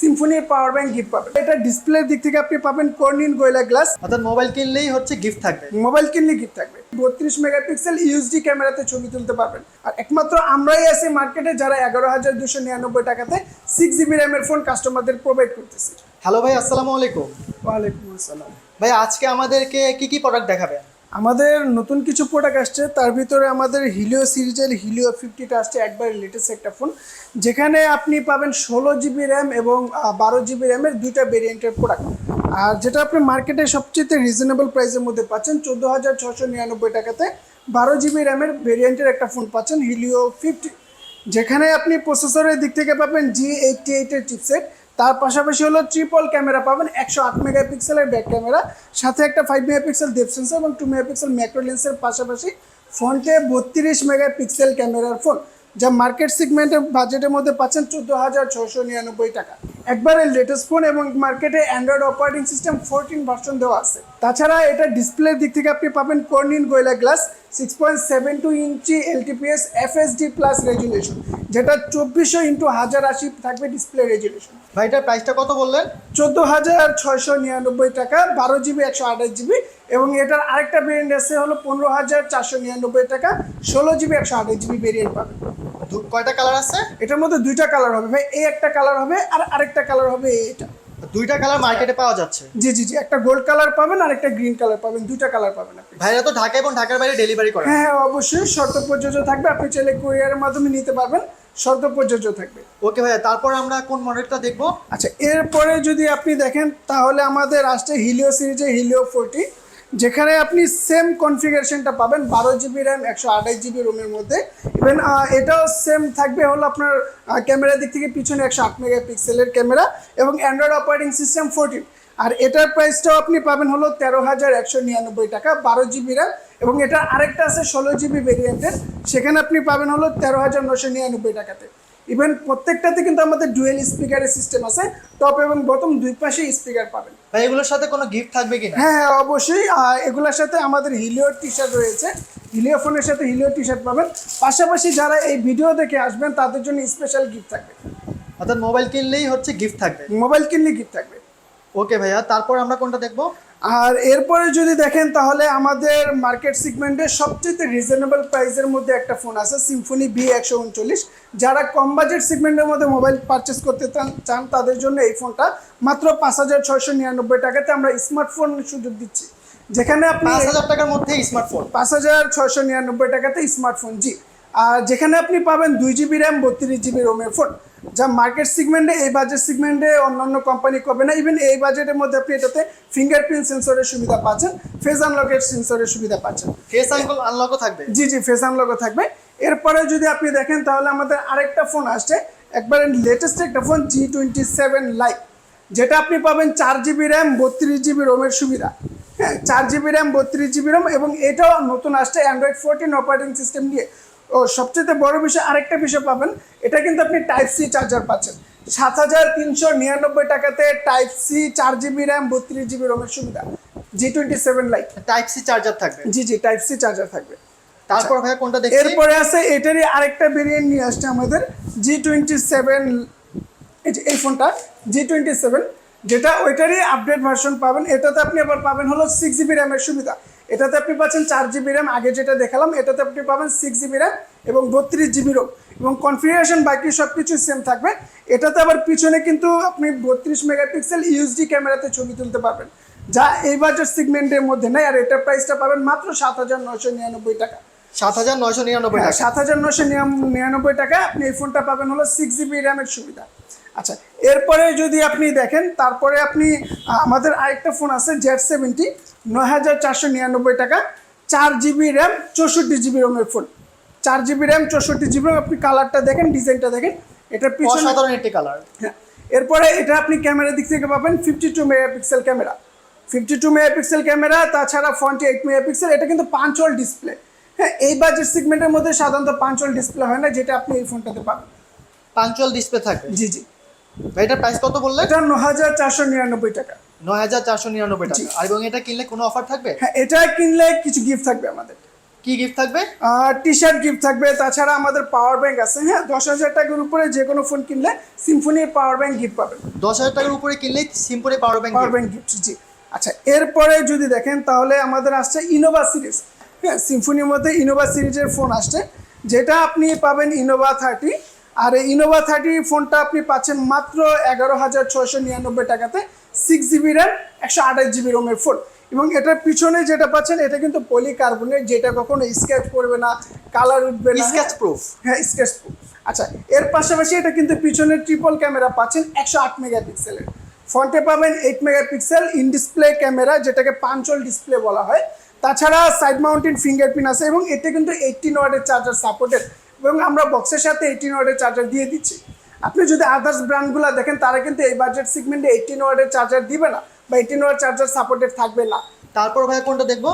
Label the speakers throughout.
Speaker 1: সিম্ফনির পাওয়ার bank gift পাবেন। এটা ডিসপ্লের দিক থেকে আপনি পাবেন কর্নিন গোয়েলা গ্লাস
Speaker 2: অর্থাৎ মোবাইল কিনলেই হচ্ছে গিফট থাকবে।
Speaker 1: মোবাইল কিনলে গিফট থাকবে। বত্রিশ মেগাপিক্সেল ইউএসডি ক্যামেরাতে ছবি তুলতে পারবেন। আর একমাত্র আমরাই আছি মার্কেটে যারা এগারো হাজার দুশো নিরানব্বই টাকাতে সিক্স জিবি র্যামের ফোন কাস্টমারদের প্রোভাইড করতেছি।
Speaker 2: হ্যালো ভাই আসসালামু আলাইকুম।
Speaker 1: ওয়ালাইকুম আসসালাম।
Speaker 2: ভাই আজকে আমাদেরকে কি কি প্রোডাক্ট দেখাবেন?
Speaker 1: আমাদের নতুন কিছু প্রোডাক্ট আসছে, তার ভিতরে আমাদের হিলিও সিরিজের হিলিও ফিফটিটা আসছে, একবার লেটেস্ট একটা ফোন যেখানে আপনি পাবেন ষোলো জিবি র্যাম এবং বারো জিবি র্যামের দুইটা ভেরিয়েন্টের প্রোডাক্ট আর যেটা আপনি মার্কেটে সবচেয়ে রিজনেবল প্রাইসের মধ্যে পাচ্ছেন, চোদ্দ হাজার ছশো নিরানব্বই টাকাতে বারো জিবি র্যামের ভেরিয়েন্টের একটা ফোন পাচ্ছেন হিলিও ফিফটি যেখানে আপনি প্রসেসরের দিক থেকে পাবেন জি এইটটি এইটের চিপসেট তার পাশাপাশি হলো ট্রিপল ক্যামেরা পাবেন, একশো আট মেগাপিক্সেলের ব্যাক ক্যামেরা সাথে একটা ফাইভ মেগাপিক্সেল ডেপ সেন্সার এবং টু মেগাপিক্সেল ম্যাক্রো লেন্সের পাশাপাশি ফোনটে বত্রিশ মেগাপিক্সেল ক্যামেরার ফোন যা মার্কেট সিগমেন্টের বাজেটের মধ্যে পাচ্ছেন চোদ্দ হাজার ছশো নিরানব্বই টাকা। একবারে লেটেস্ট ফোন এবং মার্কেটে Android operating system fourteen version দেওয়া আছে। তাছাড়া এটা ডিসপ্লের দিক থেকে আপনি পাবেন Corning Gorilla glass six point seven two inch LTPS FSD plus resolution যেটা চব্বিশশো ইন্টু হাজার আশি থাকবে ডিসপ্লে রেজুলেশন
Speaker 2: ভাই এটার প্রাইসটা কত বললেন?
Speaker 1: চোদ্দ হাজার ছয়শো নিরানব্বই টাকা বারো জিবি একশো আঠাশ জিবি এবং এটার আরেকটা ভেরিয়েন্ট আছে হলো পনেরো হাজার চারশো নিরানব্বই টাকা ষোলো জিবি একশো আঠাশ জিবি ভেরিয়েন্ট পাবেন।
Speaker 2: কয়টা কালার আছে?
Speaker 1: এটার মধ্যে দুইটা কালার হবে ভাই এই একটা কালার হবে আর আরেকটা কালার হবে এটা
Speaker 2: দুইটা কালার মার্কেটে পাওয়া যাচ্ছে?
Speaker 1: জি জি জি একটা গোল্ড কালার পাবেন আর একটা গ্রিন কালার পাবেন দুইটা কালার পাবেন আপনি।
Speaker 2: ভাইরা তো ঢাকা এবং ঢাকার বাইরে ডেলিভারি করে
Speaker 1: হ্যাঁ হ্যাঁ অবশ্যই শর্ত প্রযোজ্য থাকবে আপনি চাইলে কুরিয়ারের মাধ্যমে নিতে পারবেন শর্ত প্রযোজ্য থাকবে।
Speaker 2: ওকে ভাইয়া তারপর আমরা কোন মডেলটা দেখব?
Speaker 1: আচ্ছা এরপরে যদি আপনি দেখেন তাহলে আমাদের আসছে হিলিও সিরিজে হিলিও ফোরটি যেখানে আপনি সেম কনফিগারেশনটা পাবেন, বারো জিবি র্যাম একশো আঠাশ জিবি রোমের মধ্যে। ইভেন এটাও সেম থাকবে হলো আপনার ক্যামেরার দিক থেকে পিছনে একশো আট মেগা পিক্সেলের ক্যামেরা এবং অ্যান্ড্রয়েড অপারেটিং সিস্টেম ফোরটিন আর এটার প্রাইসটাও আপনি পাবেন হলো তেরো হাজার একশো নিরানব্বই টাকা, বারো জিবি র্যাম এবং এটা আরেকটা আছে ষোলো জিবি ভেরিয়েন্টের সেখানে আপনি পাবেন হলো তেরো হাজার নশো নিরানব্বই টাকাতে। ইভেন প্রত্যেকটাতে কিন্তু আমাদের ডুয়েল স্পিকারের সিস্টেম আছে টপ এবং বটম দুই পাশে স্পিকার পাবেন।
Speaker 2: ভাই এগুলোর সাথে কোনো গিফট থাকবে কিনা?
Speaker 1: হ্যাঁ হ্যাঁ অবশ্যই। এগুলোর সাথে আমাদের হিলিও টি শার্ট রয়েছে হিলিও ফোনের সাথে হিলিও টি শার্ট পাবেন। পাশাপাশি যারা এই ভিডিও দেখে আসবেন তাদের জন্য স্পেশাল গিফট থাকবে।
Speaker 2: অর্থাৎ মোবাইল কিনলেই হচ্ছে গিফট থাকবে।
Speaker 1: মোবাইল কিনলে গিফট থাকবে।
Speaker 2: ওকে ভাইয়া তারপর আমরা কোনটা দেখব?
Speaker 1: আর এরপরে যদি দেখেন তাহলে আমাদের মার্কেট সেগমেন্টে সবচেয়ে রিজনেবল প্রাইসের মধ্যে একটা ফোন আছে সিম্ফনি বি একশো উনচল্লিশ। যারা কম বাজেট সিগমেন্টের মধ্যে মোবাইল পারচেস করতে চান- চান তাদের জন্য এই ফোনটা মাত্র পাঁচ হাজার ছয়শো নিরানব্বই টাকাতে আমরা স্মার্টফোন সুযোগ দিচ্ছি। যেখানে আপনি
Speaker 2: পাঁচ হাজার টাকার মধ্যে স্মার্টফোন
Speaker 1: পাঁচ হাজার ছয়শো নিরানব্বই টাকাতে স্মার্টফোন জি। আর যেখানে আপনি পাবেন দুই জিবি র্যাম বত্রিশ জিবি রোমের ফোন যা মার্কেট সেগমেন্টে এই বাজেট সেগমেন্টে অন্যান্য কোম্পানি করবে না। ইভেন এই বাজেটের মধ্যে আপনি এটাতে ফিঙ্গারপ্রিন্ট সেন্সরের সুবিধা পাচ্ছেন ফেস আনলকের সেন্সরের সুবিধা পাচ্ছেন।
Speaker 2: ফেস আনলকও থাকবে?
Speaker 1: জি জি ফেস আনলকও থাকবে। এরপরে যদি আপনি দেখেন তাহলে আমাদের আরেকটা ফোন আসছে। একবারে লেটেস্ট একটা phone G twenty seven live যেটা আপনি পাবেন চার জিবি র্যাম বত্রিশ জিবি রোমের সুবিধা। হ্যাঁ চার জিবি র্যাম বত্রিশ জিবি রোম এবং এটাও নতুন আসছে অ্যান্ড্রয়েড ফোরটিন অপারেটিং সিস্টেম দিয়ে ও সবচেয়ে বড় বিষয় আরেকটা বিষয় পাবেন এটা কিন্তু আপনি টাইপ সি চার্জার পাচ্ছেন। সাত হাজার তিনশো নিরানব্বই টাকাতে টাইপ সি চার জিবি র্যাম বত্রিশ জিবি রোমের সুবিধা। G twenty seven live
Speaker 2: type C charger থাকবে?
Speaker 1: জি জি টাইপ সি চার্জার থাকবে।
Speaker 2: তারপর ভাইয়া কোনটা দেখছি?
Speaker 1: এরপরে আছে এটারই আরেকটা ভেরিয়েন্ট নিয়ে আসছে আমাদের জি টোয়েন্টি সেভেন এই ফোনটা জি টোয়েন্টি সেভেন যেটা ওইটারই আপডেট ভার্সন পাবেন। এটাতে আপনি আবার পাবেন হলো সিক্স জিবি র্যামের সুবিধা। এটাতে আপনি পাচ্ছেন চার জিবি র্যাম আগে যেটা দেখালাম এটাতে আপনি পাবেন সিক্স জিবি র্যাম এবং বত্রিশ জিবি রোম এবং কনফিগারেশন বাকি সব কিছু সেম থাকবে। এটাতে আবার পিছনে কিন্তু আপনি বত্রিশ মেগাপিক্সেল ইউএসডি ক্যামেরাতে ছবি তুলতে পারবেন। যা এই বাজার সেগমেন্টের মধ্যে নেই আর এটার প্রাইসটা পাবেন মাত্র সাত হাজার নশো নিরানব্বই টাকা।
Speaker 2: সাত হাজার নয়শো নিরানব্বই
Speaker 1: হ্যাঁ,
Speaker 2: টাকা।
Speaker 1: সাত হাজার নশো নিরানব্বই টাকা আপনি এই ফোনটা পাবেন হলো সিক্স জিবি র্যামের সুবিধা। আচ্ছা এরপরে যদি আপনি দেখেন তারপরে আপনি আমাদের আরেকটা ফোন আছে জেড সেভেন্টি নয় হাজার চারশো নিরানব্বই টাকা চার জিবি র্যাম চৌষট্টি জিবি রোমের ফোন চার জিবি র্যাম চৌষট্টি জিবি র্যাম আপনি কালারটা দেখেন ডিজাইনটা দেখেন এটার পিছনে
Speaker 2: অসাধারণ একটি কালার
Speaker 1: হ্যাঁ এরপরে এটা আপনি ক্যামেরার দিক থেকে পাবেন fifty two megapixel camera fifty two megapixel camera তাছাড়া ফ্রন্টে এইট মেগাপিক্সেল এটা কিন্তু পাঁচল ডিসপ্লে হ্যাঁ এই বাজেট সেগমেন্টের মধ্যে সাধারণত পাঁচল ডিসপ্লে হয় না যেটা আপনি এই ফোনটাতে পাবেন।
Speaker 2: পাঞ্চুয়াল ডিসপ্লে থাকবে
Speaker 1: জি জি।
Speaker 2: ভাই এটার প্রাইস কত বললে
Speaker 1: এটা ন হাজার চারশো নিরানব্বই টাকা।
Speaker 2: নয় হাজার চারশো নিরানব্বই টাকা। আর এবং এটা কিনলে কোনো অফার থাকবে?
Speaker 1: হ্যাঁ এটা কিনলে কিছু গিফট থাকবে আমাদের।
Speaker 2: কি গিফট থাকবে?
Speaker 1: টি শার্ট গিফট থাকবে তাছাড়া আমাদের পাওয়ার ব্যাংক আছে। হ্যাঁ দশ হাজার টাকার উপরে যে কোনো ফোন কিনলে সিম্ফনির পাওয়ার ব্যাংক গিফট পাবেন।
Speaker 2: দশ হাজার টাকার উপরে কিনলেই simply power bank
Speaker 1: power bank gift জি। আচ্ছা এরপরে যদি দেখেন তাহলে আমাদের আসছে ইনোভা সিরিজ হ্যাঁ সিম্ফনির মধ্যে ইনোভা সিরিজের ফোন আসছে যেটা আপনি পাবেন ইনোভা থার্টি আর এই ইনোভা থার্টি ফোনটা আপনি পাচ্ছেন মাত্র এগারো হাজার ছয়শো নিরানব্বই টাকাতে। সিক্স জিবি র্যাম একশো আঠাশ জিবি রোমের ফোন এবং এটার পিছনে যেটা পাচ্ছেন এটা কিন্তু পলিকার্বনের যেটা কখনো স্ক্যাচ করবে না কালার উঠবে না।
Speaker 2: স্কেচ প্রুফ
Speaker 1: হ্যাঁ স্কেচ প্রুফ আচ্ছা এর পাশাপাশি এটা কিন্তু পিছনের ট্রিপল ক্যামেরা পাচ্ছেন একশো আট মেগাপিক্সেলের ফ্রন্টে পাবেন eight megapixel in display camera যেটাকে পাঞ্চল ডিসপ্লে বলা হয়। তাছাড়া সাইড মাউন্টেন ফিঙ্গারপ্রিন্ট আছে এবং এতে কিন্তু এইটিন ওয়ার্ডের চার্জার সাপোর্টেড এবং আমরা বক্সের সাথে এইটিন ওয়ার্ডের চার্জার দিয়ে দিচ্ছি। আপনি যদি আদার্স ব্র্যান্ডগুলো দেখেন তারা কিন্তু এই বাজেট সেগমেন্টে এইটিন ওয়ার্ডের চার্জার দিবে না বা এইটিন ওয়ার্ড চার্জার সাপোর্টেড থাকবে না।
Speaker 2: তারপর ভাই কোনটা দেখব?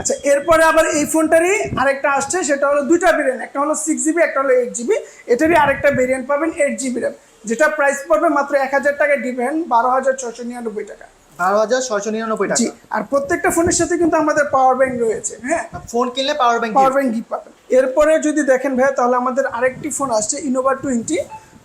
Speaker 1: আচ্ছা এরপরে আবার এই ফোনটারই আরেকটা আসছে সেটা হলো দুইটা ভেরিয়েন্ট একটা হলো সিক্স জিবি একটা হলো এইট জিবি এটারই আরেকটা ভেরিয়েন্ট পাবেন এইট জিবি র্যাম যেটা প্রাইস পড়বে মাত্র এক হাজার টাকা ডিপেন্ড বারো হাজার ছশো নিরানব্বই টাকা।
Speaker 2: বারো হাজার ছয়শো নিরানব্বই টাকা।
Speaker 1: আর প্রত্যেকটা ফোনের সাথে কিন্তু আমাদের পাওয়ার ব্যাংক রয়েছে হ্যাঁ?
Speaker 2: ফোন কিনলে power bank
Speaker 1: power bank gift পাবেন। এরপরে যদি দেখেন ভাইয়া তাহলে আমাদের আরেকটি ফোন আসছে ইনোভা টোয়েন্টি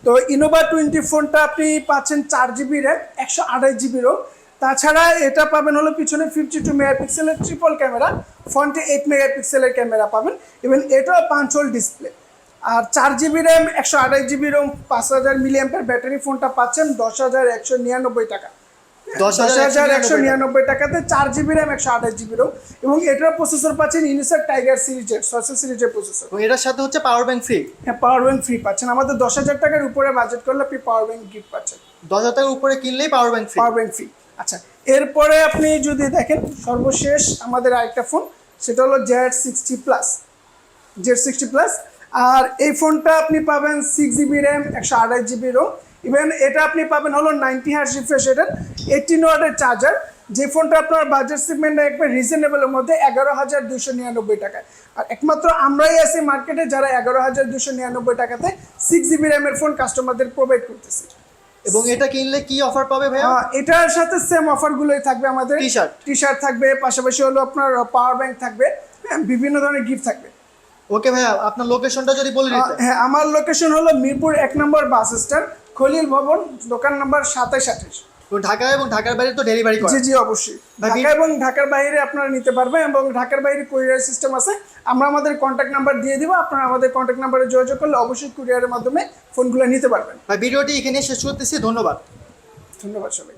Speaker 1: তো ইনোভা টোয়েন্টি ফোনটা আপনি পাচ্ছেন চার জিবি র্যাম একশো আড়াই জিবি রোম তাছাড়া এটা পাবেন হলো পিছনে ফিফটি টু মেগাপিক্সেলের ট্রিপল ক্যামেরা ফ্রন্টে এইট মেগাপিক্সেলের ক্যামেরা পাবেন এবং এটাও পাঁচল ডিসপ্লে আর চার জিবি র্যাম একশো আড়াই জিবি রোম পাঁচ হাজার মিলিয়াম্পের ব্যাটারি ফোনটা পাচ্ছেন দশ হাজার একশো নিরানব্বই টাকা।
Speaker 2: দশ
Speaker 1: হাজার একশো নিরানব্বই টাকাতে চার জিবি র্যাম একশো আঠাশ জিবি রোম এবং এটার প্রসেসর পাচ্ছেন ইউনিসেক টাইগার সিরিজের সিরিজের প্রসেসর
Speaker 2: এটার সাথে হচ্ছে পাওয়ার ব্যাংক ফ্রি
Speaker 1: হ্যাঁ পাওয়ার ব্যাংক ফ্রি পাচ্ছেন। আমাদের দশ হাজার টাকার উপরে বাজেট করলে আপনি পাওয়ার ব্যাংক গিফট পাচ্ছেন।
Speaker 2: দশ হাজার টাকার উপরে কিনলেই power bank
Speaker 1: power bank free আচ্ছা এরপরে আপনি যদি দেখেন সর্বশেষ আমাদের আরেকটা ফোন সেটা হলো Z sixty plus Z sixty plus আর এই ফোনটা আপনি পাবেন সিক্স জিবি র্যাম একশো আঠাশ জিবি রোম ইভেন এটা আপনি পাবেন হলো নাইনটি হার্স রিফ্রেশ রেটের এইটিন ওয়ার্ডের চার্জার যে ফোনটা আপনার বাজেট সেগমেন্টে একবার রিজনেবলের মধ্যে এগারো হাজার দুশো নিরানব্বই টাকায়। আর একমাত্র আমরাই আছি মার্কেটে যারা এগারো হাজার দুশো নিরানব্বই টাকাতে সিক্স জিবি র্যামের ফোন কাস্টমারদের প্রোভাইড করতেছি।
Speaker 2: এবং এটা কিনলে কি অফার পাবে ভাইয়া?
Speaker 1: এটার সাথে সেম অফারগুলোই থাকবে আমাদের।
Speaker 2: টি শার্ট
Speaker 1: টি শার্ট থাকবে পাশাপাশি হলো আপনার পাওয়ার ব্যাংক থাকবে হ্যাঁ, বিভিন্ন ধরনের গিফট থাকবে।
Speaker 2: ওকে ভাইয়া আপনার লোকেশনটা যদি বলে
Speaker 1: হ্যাঁ আমার লোকেশন হলো মিরপুর এক নম্বর বাস স্ট্যান্ড খলিল ভবন দোকান নাম্বার সাতাশ আঠাশ।
Speaker 2: ঢাকা এবং ঢাকার বাইরে তো ডেলিভারি
Speaker 1: জি জি অবশ্যই। ঢাকা এবং ঢাকার বাইরে আপনারা নিতে পারবেন এবং ঢাকার বাইরে কুরিয়ার সিস্টেম আছে। আমরা আমাদের কন্ট্যাক্ট নাম্বার দিয়ে দিব। আপনারা আমাদের কন্ট্যাক্ট নাম্বারে যোগাযোগ করলে অবশ্যই কুরিয়ারের মাধ্যমে ফোনগুলো নিতে পারবেন।
Speaker 2: ভাই ভিডিওটি এখানে শেষ করতেছি। ধন্যবাদ।
Speaker 1: ধন্যবাদ সবাই